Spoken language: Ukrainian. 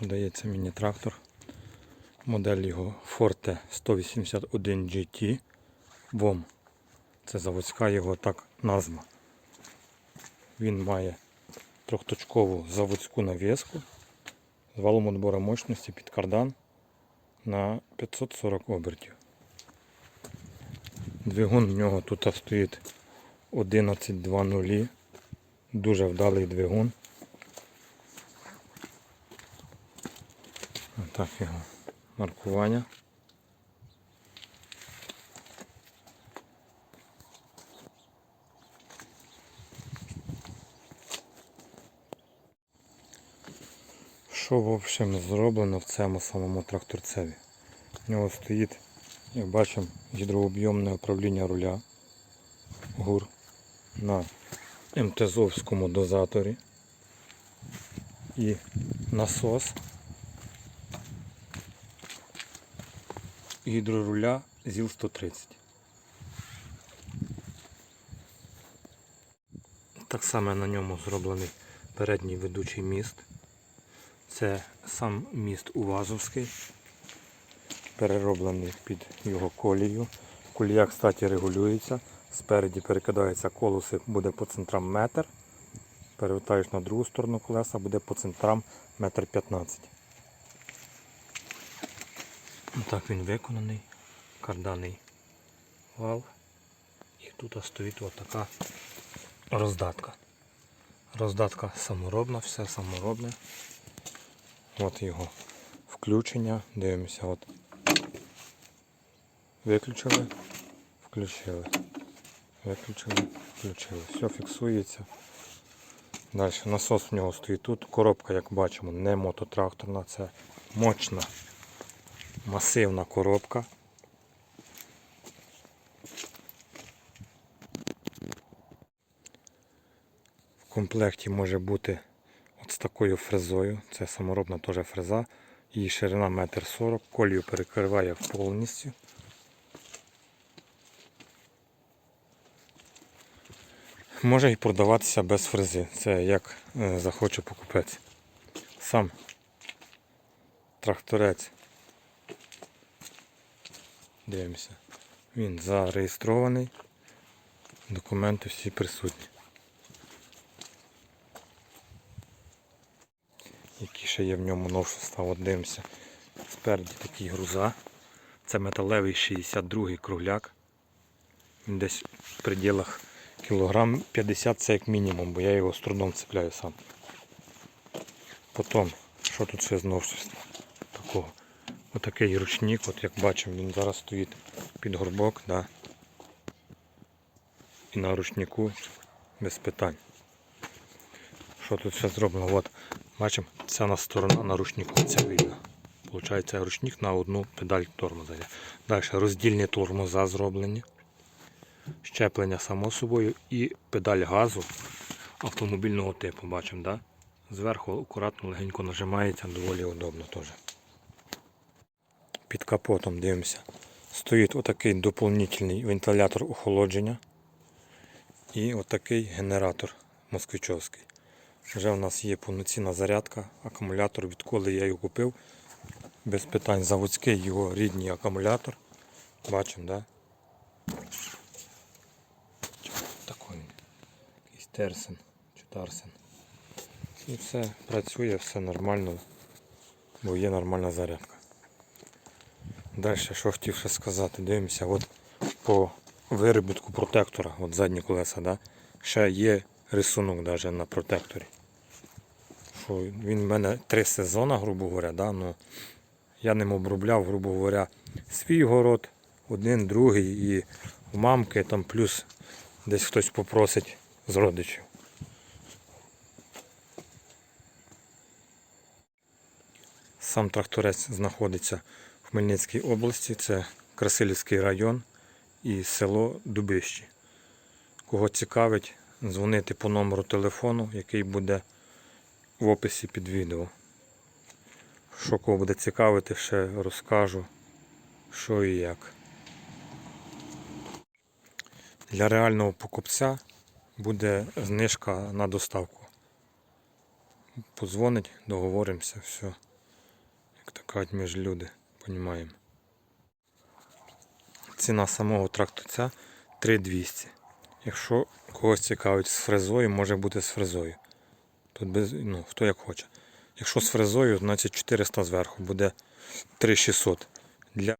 Продається міні-трактор. Модель його Forte 181 GT WOM. Це заводська його так назва. Він має трьохточкову заводську навіску з валом отбору мощності під кардан на 540 обертів. Двигун в нього тут стоїть 11.2.0. Дуже вдалий двигун. Отак його маркування. Що в общем зроблено в цьому самому тракторцеві? У нього стоїть, як бачимо, гідрооб'ємне управління руля ГУР на МТЗовському дозаторі і насос гідроруля ЗІЛ-130. Так само на ньому зроблений передній ведучий міст. Це сам міст Увазовський, перероблений під його колію. Колія, кстати, регулюється. Спереді перекидається колеси, буде по центрам метр. Перевертаєш на другу сторону колеса, буде по центрам метр 15. Так він виконаний, карданий вал. І тут стоїть отака роздатка. Роздатка саморобна, все саморобне. От його включення. Дивимося, от. Виключили, включили. Виключили, включили. Все фіксується. Далі насос в нього стоїть тут. Коробка, як бачимо, не мототракторна, це мощна, масивна коробка. В комплекті може бути от з такою фрезою. Це саморобна теж фреза. Її ширина 1,40 м, колію перекриває повністю. Може і продаватися без фрези. Це як е, захоче покупець. Сам тракторець. Дивимося. Він зареєстрований. Документи всі присутні. Які ще є в ньому новшества, от дивимося. Спереді такий груза. Це металевий 62-й кругляк. Він десь в пределах кілограм 50 це як мінімум, бо я його з трудом цепляю сам. Потім, що тут ще з новшества? Такого. Отакий ручник, от як бачимо, він зараз стоїть під горбок, да. і на ручнику без питань. Що тут ще зроблено? От, бачимо, ця на сторона на ручнику, це видно. Получається ручник на одну педаль тормоза. Далі роздільні тормоза зроблені. Щеплення само собою і педаль газу автомобільного типу. Бачимо, да? Зверху акуратно легенько нажимається, доволі удобно теж. Під капотом дивимося. Стоїть отакий доповнительний вентилятор охолодження і отакий генератор москвичовський. Вже в нас є повноцінна зарядка, акумулятор, відколи я його купив. Без питань заводський його рідний акумулятор. Бачимо, да? Такий. Якийсь терсен чи тарсен. І все працює, все нормально, бо є нормальна зарядка. Далі, що хотів ще сказати, дивимося, от по виробітку протектора, от задні колеса, да? ще є рисунок навіть на протекторі. Що він в мене три сезони, грубо говоря, да? ну, я ним обробляв, грубо говоря, свій город, один, другий і у мамки там плюс десь хтось попросить з родичів. Сам тракторець знаходиться Хмельницькій області, це Красилівський район і село Дубищі. Кого цікавить, дзвонити по номеру телефону, який буде в описі під відео. Що кого буде цікавити, ще розкажу, що і як. Для реального покупця буде знижка на доставку. Подзвонить, договоримося, все. Так, така от ми люди, понімаємо. Ціна самого трактуця 3200. Якщо когось цікавить з фрезою, може бути з фрезою. Тут без, ну, хто як хоче. Якщо з фрезою, значить 400 зверху буде 3600.